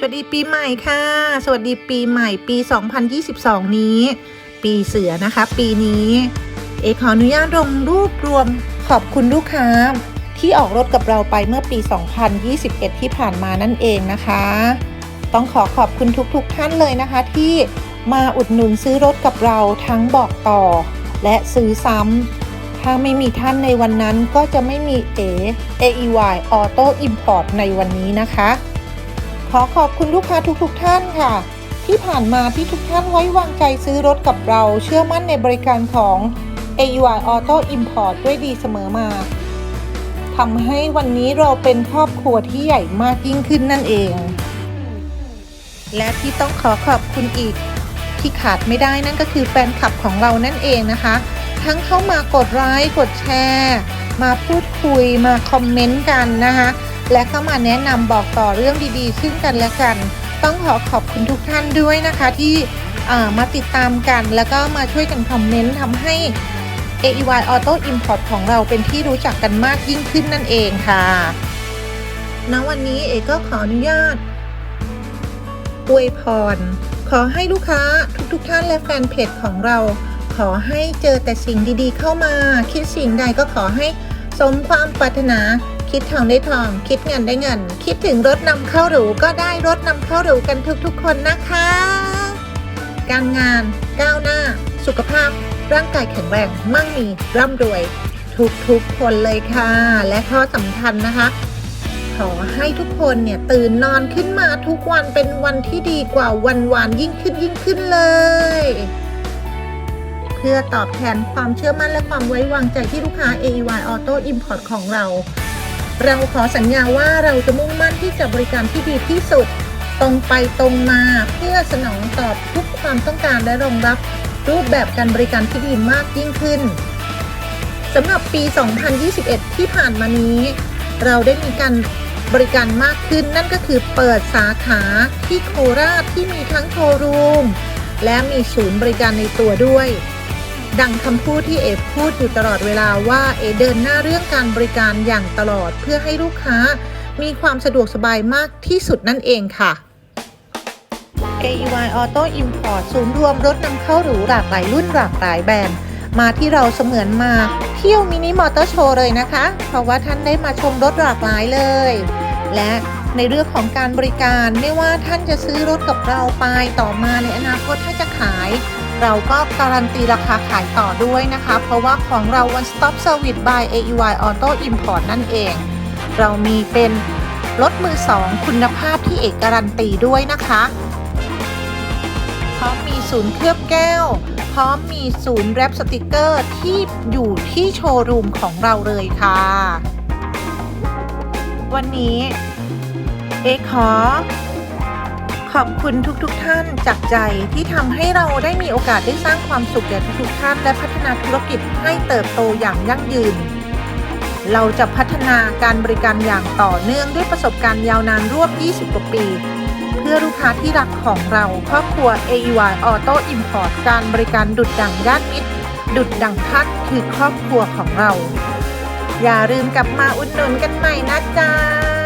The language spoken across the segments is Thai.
สวัสดีปีใหม่ค่ะ สวัสดีปีใหม่ปี 2022 นี้ ปีเสือนะคะ ปีนี้ เอขออนุญาตลงรูปรวมขอบคุณลูกค้า ที่ออกรถกับเราไปเมื่อปี 2021 ที่ผ่านมานั่นเองนะคะ ต้องขอขอบคุณทุกๆทท่านเลยนะคะ ที่มาอุดหนุนซื้อรถกับเราทั้งบอกต่อ และซื้อซ้ำถ้าไม่มีท่านในวันนั้นก็จะไม่มีเอ AEY Auto Import ในวันนี้นะคะ ขอขอบคุณลูกค้าทุกๆทท่านค่ะ ที่ผ่านมาที่ทุกท่านไว้วางใจซื้อรถกับเราเชื่อมั่นในบริการของ AEY Auto Import ด้วยดีเสมอมาทำให้วันนี้เราเป็นครอบครัวที่ใหญ่มากยิ่งขึ้นนั่นเอง และที่ต้องขอขอบคุณอีก ที่ขาดไม่ได้นั่นก็คือแฟนคลับของเรานั่นเองนะคะ ทั้งเข้ามากดไลค์กดแชร์ มาพูดคุยมาคอมเมนต์กันนะคะ และเข้ามาแนะนำบอกต่อเรื่องดีๆ ซึ่งกันและกัน ต้องขอขอบคุณทุกท่านด้วยนะคะที่มาติดตามกัน แล้วก็มาช่วยกันคอมเมนต์ทำให้ AEY Auto Import ของเราเป็นที่รู้จักกันมากยิ่งขึ้นนั่นเองค่ะณวันนี้เอกก็ขออนุญาตอวยพร ขอให้ลูกค้าทุกๆทท่านและแฟนเพจของเรา ขอให้เจอแต่สิ่งดีๆเข้ามา คิดสิ่งใดก็ขอให้สมความปรารถนา คิดทองได้ทอง คิดเงินได้เงิน คิดถึงรถนำเข้าหรูก็ได้รถนำเข้าหรูกันทุกๆ คนนะคะ การงานก้าวหน้า สุขภาพ ร่างกายแข็งแรงมั่งมีร่ำรวย ทุกๆ คนเลยค่ะ และข้อสำคัญนะคะ ขอให้ทุกคนเนี่ยตื่นนอนขึ้นมาทุกวันเป็นวันที่ดีกว่าวันวานยิ่งขึ้นยิ่งขึ้นเลย เพื่อตอบแทนความเชื่อมั่นและความไว้วางใจที่ลูกค้า AEY Auto Import ของเรา เราขอสัญญาว่าเราจะมุ่งมั่นที่จะบริการที่ดีที่สุด ตรงไปตรงมาเพื่อสนองตอบทุกความต้องการและรองรับรูปแบบการบริการที่ดีมากยิ่งขึ้นสำหรับปี 2021 ที่ผ่านมานี้ เราได้มีการบริการมากขึ้นนั่นก็คือเปิดสาขาที่โคราชที่มีทั้งโชว์รูม และมีศูนย์บริการในตัวด้วย ดังคำพูดที่เอพูดอยู่ตลอดเวลาว่าเอเดินหน้าเรื่องการบริการอย่างตลอดเพื่อให้ลูกค้ามีความสะดวกสบายมากที่สุดนั่นเองค่ะ AEY Auto Import ศูนย์รวมรถนำเข้าหรูหลากหลายรุ่นหลากหลายแบรนด์ มาที่เราเสมือนมาเที่ยวมินิมอเตอร์โชว์เลยนะคะ เพราะว่าท่านได้มาชมรถหลากหลายเลย และในเรื่องของการบริการไม่ว่าท่านจะซื้อรถกับเราไปต่อมาในอนาคตถ้าจะขาย เราก็การันตีราคาขายต่อด้วยนะคะ เพราะว่าของเรา One Stop Service by AEY Auto Import นั่นเอง เรามีเป็นรถมือสองคุณภาพที่เอกการันตีด้วยนะคะพร้อมมีศูนย์เคลือบแก้ว พร้อมมีศูนย์แรปสติกเกอร์ที่อยู่ที่โชว์รูมของเราเลยค่ะ วันนี้ เอขอ อบคุณทุกๆทท่านจากใจที่ทำให้เราได้มีโอกาสได้สร้างความสุขแก่ทุกๆท่าน และพัฒนาธุรกิจให้เติบโตอย่างยั่งยืน เราจะพัฒนาการบริการอย่างต่อเนื่องด้วยประสบการณ์ยาวนานร่วม 20 กว่าปี เพื่อลูกค้าที่รักของเราครอบครัว AEY Auto Import การบริการดุดดั่งญาติมิตร ดุดดังท่านคือครอบครัวของเรา อย่าลืมกลับมาอุดหนุนกันใหม่นะจ๊ะ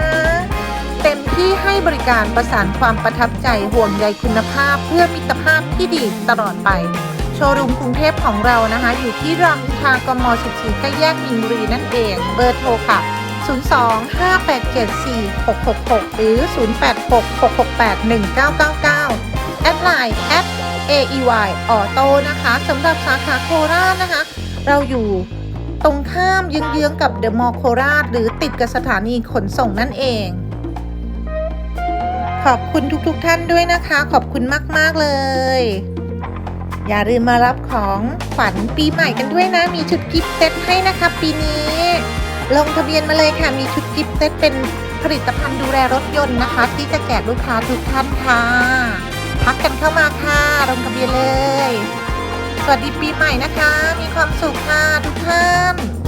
เต็มที่ให้บริการประสานความประทับใจห่วงใยคุณภาพเพื่อมิตรภาพที่ดีตลอดไป โชว์รูมกรุงเทพของเรานะคะ อยู่ที่รามอินทรากม 14ใกล้แยกมินบุรีนั่นเอง เบอร์โทรค่ะ 02-587-4666 หรือ 086-668-1999 แอดไลน์ at AEY Auto นะคะสำหรับสาขาโคราชนะคะ เราอยู่ตรงข้ามเยื้องๆกับเดอะมอลล์โคราช หรือติดกับสถานีขนส่งนั่นเอง ขอบคุณทุกๆทท่านด้วยนะคะ ขอบคุณมาก ๆ เลย อย่าลืมมารับของขวัญปีใหม่กันด้วยนะ มีชุดกิฟต์เซตให้นะคะ ปีนี้ ลงทะเบียนมาเลยค่ะ มีชุดกิฟต์เซตเป็นผลิตภัณฑ์ดูแลรถยนต์นะคะ ที่จะแจกลูกค้าทุกท่านค่ะพักกันเข้ามาค่ะ ลงทะเบียนเลย สวัสดีปีใหม่นะคะ มีความสุขค่ะทุกท่าน